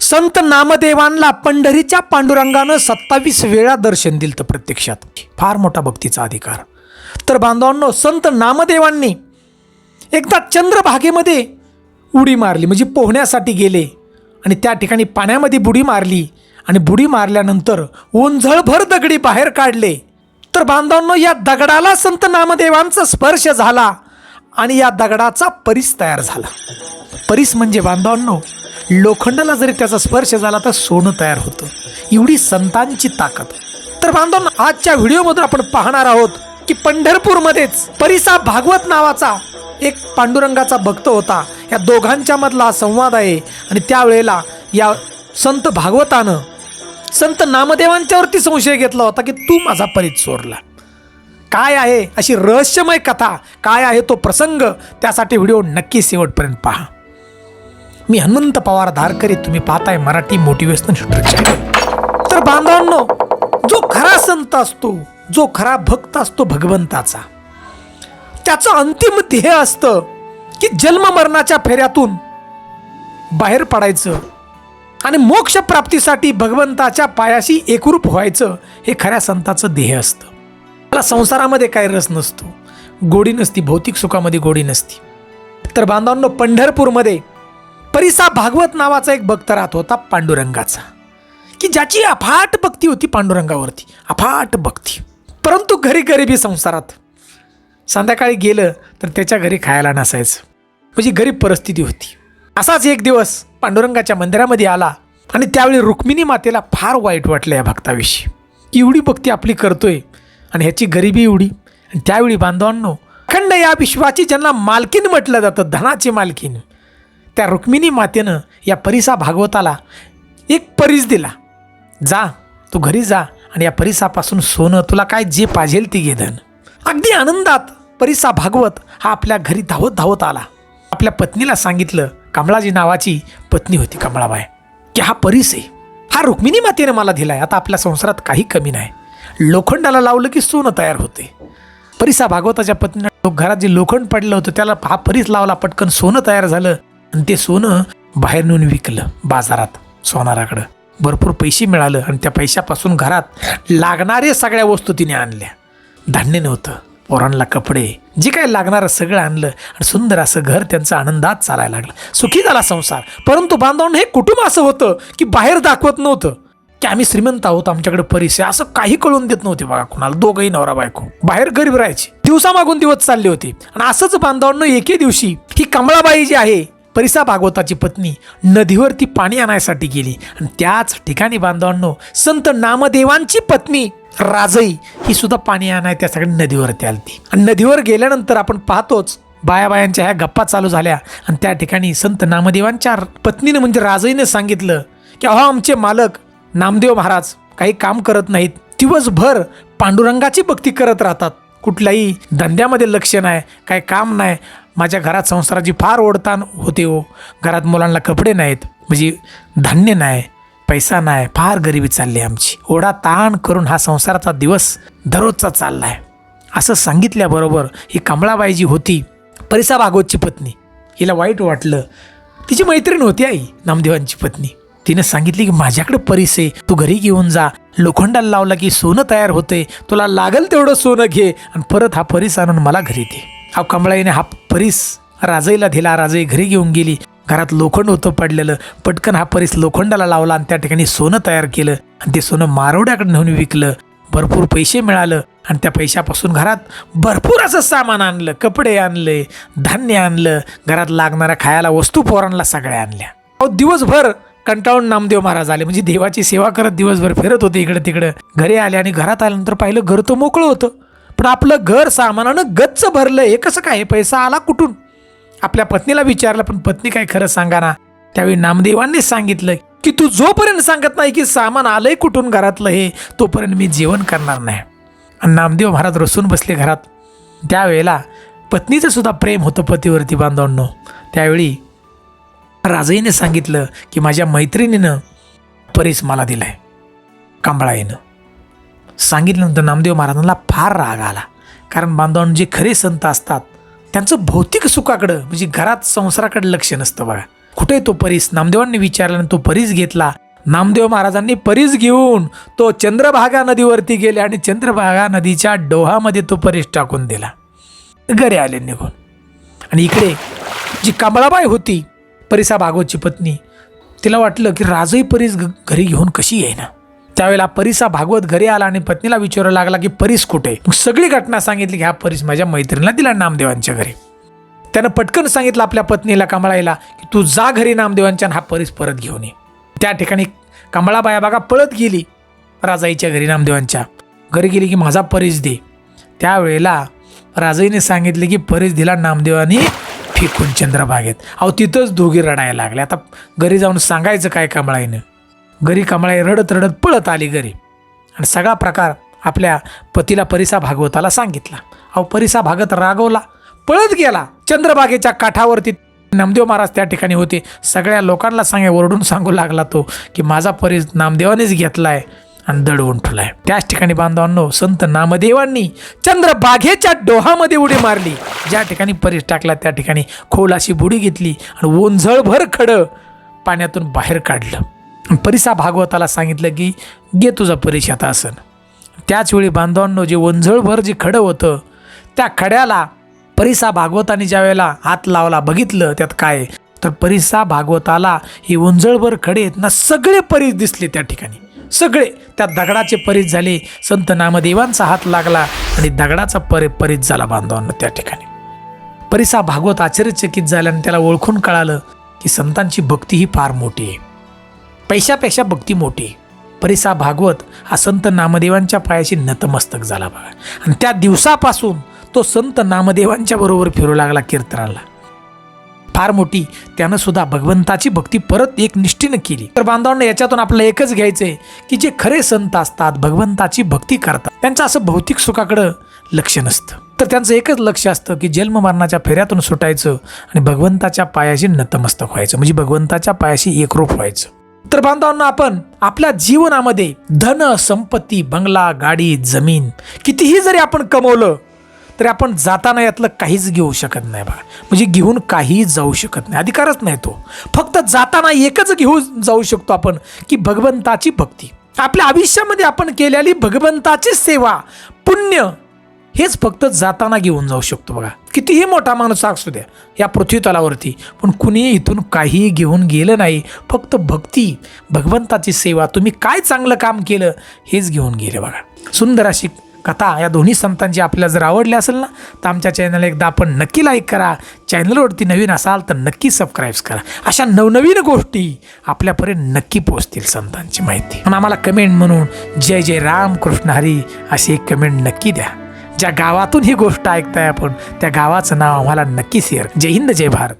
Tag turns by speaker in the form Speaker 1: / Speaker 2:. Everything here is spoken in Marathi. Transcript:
Speaker 1: संत नामदेवांना पंढरीच्या पांडुरंगानं सत्तावीस वेळा दर्शन दिलं तर प्रत्यक्षात. फार मोठा भक्तीचा अधिकार. तर बांधवांनो संत नामदेवांनी एकदा चंद्रभागेमध्ये उडी मारली म्हणजे पोहण्यासाठी गेले आणि त्या ठिकाणी पाण्यामध्ये बुडी मारली आणि बुडी मारल्यानंतर ओंझळभर दगडी बाहेर काढले. तर बांधवांनो या दगडाला संत नामदेवांचा स्पर्श झाला आणि या दगडाचा परीस तयार झाला. परीस म्हणजे बांधवांनो लोखंडाला जरी त्याचा स्पर्श झाला तर सोनं तयार होतं. एवढी संतांची ताकद. तर बांधवांनो आजच्या व्हिडिओमधून आपण पाहणार आहोत की पंढरपूरमध्येच परिसा भागवत नावाचा एक पांडुरंगाचा भक्त होता. या दोघांच्या मधला संवाद आहे आणि त्यावेळेला या संत भागवतानं संत नामदेवांच्यावरती संशय घेतला होता की तू माझा परीत चोरला. काय आहे अशी रहस्यमय कथा काय आहे तो प्रसंग त्यासाठी व्हिडिओ नक्की शेवटपर्यंत पहा. मी हनुमंत पवार धारकरी तुम्ही पाहताय मराठी मोटिवेशनल शूटर चॅनल तर बांधवांनो जो खरा संत असतो जो खरा भक्त असतो भगवंताचा त्याचं अंतिम ध्येय असतं की जन्म मरणाच्या फेऱ्यातून बाहेर पडायचं आणि मोक्ष प्राप्तीसाठी भगवंताच्या पायाशी एकरूप व्हायचं हे खऱ्या संताचं ध्येय असतं. त्याला संसारामध्ये काही रस नसतो. गोडी नसती भौतिक सुखामध्ये गोडी नसती. तर बांधवांनो पंढरपूरमध्ये परिसा भागवत नावाचा एक भक्त राहत होता पांडुरंगाचा की ज्याची अफाट भक्ती होती पांडुरंगावरती अफाट भक्ती. परंतु घरी गरिबी संसारात संध्याकाळी गेलं तर त्याच्या घरी खायला नसायचं. म्हणजे गरीब परिस्थिती होती. असाच एक दिवस पांडुरंगाच्या मंदिरामध्ये आला आणि त्यावेळी रुक्मिणी मातेला फार वाईट वाटलं या भक्ताविषयी. एवढी भक्ती आपली करतोय आणि ह्याची गरिबी एवढी. आणि त्यावेळी बांधवांनो अखंड या विश्वाची ज्यांना मालकीन म्हटलं जातं धनाची मालकीन. त्या रुक्मिणी मातेनं या परिसा भागवताला एक परीस दिला. जा तू घरी जा आणि या परिसापासून सोनं तुला काय जे पाहिजेल ते घे धन. अगदी आनंदात परिसा भागवत हा आपल्या घरी धावत धावत आला. आपल्या पत्नीला सांगितलं कमळाजी नावाची पत्नी होती कमळाबाई. की हा परीस आहे? हा रुक्मिणी मातेनं मला दिलाय. आता आपल्या संसारात काही कमी नाही. लोखंडाला लावलं की सोनं तयार होते. परिसा भागवताच्या पत्नीनं घरात जे लोखंड पडलं होतं त्याला हा परीस लावला पटकन सोनं तयार झालं. आणि ते सोनं बाहेर नेऊन विकलं बाजारात सोनाराकडं. भरपूर पैसे मिळालं आणि त्या पैशापासून घरात लागणारे सगळ्या वस्तू तिने आणल्या. धान्य नव्हतं पोरांना कपडे जे काय लागणारं सगळं आणलं आणि सुंदर असं घर त्यांचं आनंदात चालायला लागलं. सुखी झाला संसार परंतु बांधवांना हे कुटुंब असं होतं की बाहेर दाखवत नव्हतं. की आम्ही श्रीमंत आहोत आमच्याकडे परिचय असं काही कळून देत नव्हते बघा कुणाला. दोघंही नवरा बायको बाहेर गरीब राहायचे. दिवसामागून दिवस चालले होते. आणि असंच बांधवांना एके दिवशी ही कमळाबाई जी आहे परिसा भागवताची पत्नी नदीवरती पाणी आणायसाठी गेली. आणि त्याच ठिकाणी बांधवांनो संत नामदेवांची पत्नी राजई ही सुद्धा पाणी आणाय त्यासाठी नदीवरती आलती. आणि नदीवर गेल्यानंतर आपण पाहतोच बाया बायांच्या ह्या गप्पा चालू झाल्या. आणि त्या ठिकाणी संत नामदेवांच्या पत्नीने म्हणजे राजईने सांगितलं की अहो आमचे मालक नामदेव महाराज काही काम करत नाहीत. दिवसभर पांडुरंगाची भक्ती करत राहतात. कुठल्याही धंद्यामध्ये लक्ष नाही काय काम नाही. माझ्या घरात संसाराची फार ओढताण होते हो. घरात मुलांना कपडे नाहीत म्हणजे धान्य नाही पैसा नाही फार गरिबी चालली आहे आमची. ओढा ताण करून हा संसाराचा दिवस दररोजचा चालला आहे असं सांगितल्याबरोबर ही कमळाबाई जी होती परिसा भागवतची पत्नी. हिला वाईट वाटलं. तिची मैत्रीण होती आई नामदेवांची पत्नी. तिनं सांगितली की माझ्याकडे परीस आहे तू घरी घेऊन जा. लोखंडाला लावला की सोनं तयार होते तुला लागेल तेवढं सोनं घे आणि परत हा परिस आणून मला घरी दे. अव कमळाईने हा परीस राजईला दिला. राजई घरी घेऊन गेली. घरात लोखंड होतं पडलेलं. पटकन हा परीस लोखंडाला लावला आणि त्या ठिकाणी सोनं तयार केलं. आणि ते सोनं मारवड्याकडे नेऊन विकलं. भरपूर पैसे मिळालं. आणि त्या पैशापासून घरात भरपूर असं सामान आणलं. कपडे आणले धान्य आणलं. घरात लागणाऱ्या खायला वस्तू पोरांना सगळ्या आणल्या. अहो दिवसभर कंटाळून नामदेव महाराज आले. म्हणजे देवाची सेवा करत दिवसभर फिरत होते इकडे तिकडं. घरी आले आणि घरात आल्यानंतर पाहिलं घर तर मोकळं होतं. पण आपलं घर सामानानं गच्च भरलं. हे कसं काय? पैसा आला कुठून? आपल्या पत्नीला विचारलं पण पत्नी काय खरं सांगा ना? त्यावेळी नामदेवांनी सांगितलं की तू जोपर्यंत सांगत नाही की सामान आलंय कुठून घरातलं हे तोपर्यंत मी जेवण करणार नाही. आणि नामदेव महाराज रसून बसले घरात. त्यावेळेला पत्नीचं सुद्धा प्रेम होतं पतीवरती बांधवांनो. त्यावेळी राजईने सांगितलं की माझ्या मैत्रिणीनं परीस मला दिलाय कांबळाईनं. सांगितल्यानंतर नामदेव महाराजांना फार राग आला. कारण बांधवांना जे खरे संत असतात त्यांचं भौतिक सुखाकडं म्हणजे घरात संसाराकडे लक्ष नसतं बघा कुठे तो परीस? नामदेवांनी विचारला तो परीस घेतला. नामदेव महाराजांनी परीस घेऊन तो चंद्रभागा नदीवरती गेले आणि चंद्रभागा नदीच्या डोहामध्ये तो परीस टाकून दिला. घरी आले निघून. आणि इकडे जी कमळाबाई होती परीसा भागवतची पत्नी तिला वाटलं की राजही परीस घरी घेऊन कशी येईना? त्यावेळेला परीसा भागवत घरी आला आणि पत्नीला विचारू लागला की परीस कुठे? सगळी घटना सांगितली की हा परीस माझ्या मैत्रिणीला दिला नामदेवांच्या घरी. त्यानं पटकन सांगितलं आपल्या पत्नीला कमळाईला की तू जा घरी नामदेवांच्या आणि हा परीस परत घेऊन ये. त्या ठिकाणी कमळाबाया बागा पळत गेली राजाईच्या घरी नामदेवांच्या. घरी गेली की माझा परीस दे. त्यावेळेला राजाईने सांगितले की परीस दिला नामदेवानी फेकून चंद्रभागेत. अहो तिथंच दोघी रडायला लागले आता घरी जाऊन सांगायचं काय कमळाईनं? घरी कमळाई रडत रडत पळत आली घरी. आणि सगळा प्रकार आपल्या पतीला परिसा भागवताला सांगितला. अहो परिसा भागत रागवला पळत गेला. चंद्रबागेच्या काठावरती नामदेव महाराज त्या ठिकाणी होते. सगळ्या लोकांना सांगे ओरडून सांगू लागला तो की माझा परीस नामदेवानेच घेतलाय आणि दडवून ठेवलाय. त्याच ठिकाणी बांधवांनो संत नामदेवांनी चंद्रबागेच्या डोहामध्ये उडी मारली. ज्या ठिकाणी परीस टाकला त्या ठिकाणी खोल अशी बुडी घेतली आणि ओंझळभर खडं पाण्यातून बाहेर काढलं. परिसा भागवताला सांगितलं की घे तुझा परीस आता असन त्याचवेळी बांधवांनो जे ओंझळभर जे खडं होतं त्या खड्याला परिसा भागवताने ज्या वेळेला हात लावला बघितलं त्यात काय तर परिसा भागवताला हे उंजळभर खडे आहेत ना सगळे परीस दिसले त्या ठिकाणी. सगळे. त्या दगडाचे परीस झाले संत नामदेवांचा हात लागला आणि दगडाचा परि परीस झाला बांधवांना त्या ठिकाणी. परिसा भागवत आश्चर्यचकित झाल्याने त्याला ओळखून कळालं की संतांची भक्ती ही फार मोठी आहे. पैशापेक्षा भक्ती मोठी. परिसा भागवत हा संत नामदेवांच्या पायाशी नतमस्तक झाला बघा. आणि त्या दिवसापासून तो संत नामदेवांच्या बरोबर फिरू लागला कीर्तनाला. फार मोठी त्यानं सुद्धा भगवंताची भक्ती परत एक निष्ठेनं केली. तर बांधवांना याच्यातून आपल्याला एकच घ्यायचंय की जे खरे संत असतात भगवंताची भक्ती करतात त्यांचं असं भौतिक सुखाकडं लक्ष नसतं. तर त्यांचं एकच लक्ष असतं की जन्म मरणाच्या फेऱ्यातून सुटायचं आणि भगवंताच्या पायाशी नतमस्तक व्हायचं. म्हणजे भगवंताच्या पायाशी एकरूप व्हायचं. तर बांधवांना आपण आपल्या जीवनामध्ये धन संपत्ती बंगला गाडी जमीन कितीही जरी आपण कमवलं तरी आपण जाताना यातलं काहीच घेऊ शकत नाही बा. म्हणजे घेऊन काही जाऊ शकत नाही. अधिकारच नाही तो. फक्त जाताना एकच घेऊ जाऊ शकतो आपण की भगवंताची भक्ती. आपल्या आयुष्यामध्ये आपण केलेली भगवंताची सेवा पुण्य हेच फक्त जाताना घेऊन जाऊ शकतो बघा. कितीही मोठा माणूस असू द्या या पृथ्वीतलावरती पण कुणीही इथून काहीही घेऊन गेलं नाही. फक्त भक्ती भगवंताची सेवा. तुम्ही काय चांगलं काम केलं हेच घेऊन गेले बघा. सुंदर अशी कथा या दोन्ही संतांची आपल्याला जर आवडली असेल ना तर आमच्या चॅनल एकदा आपण नक्की लाईक करा. चॅनलवरती नवीन असाल तर नक्की सबस्क्राईब करा. अशा नवनवीन गोष्टी आपल्यापर्यंत नक्की पोहोचतील संतांची माहिती. आणि आम्हाला कमेंट म्हणून जय जय राम कृष्ण हरी अशी एक कमेंट नक्की द्या. ज्या गावातून ही गोष्ट ऐकताय आपण त्या गावाचं नाव आम्हाला नक्की शेअर जय हिंद जय भारत.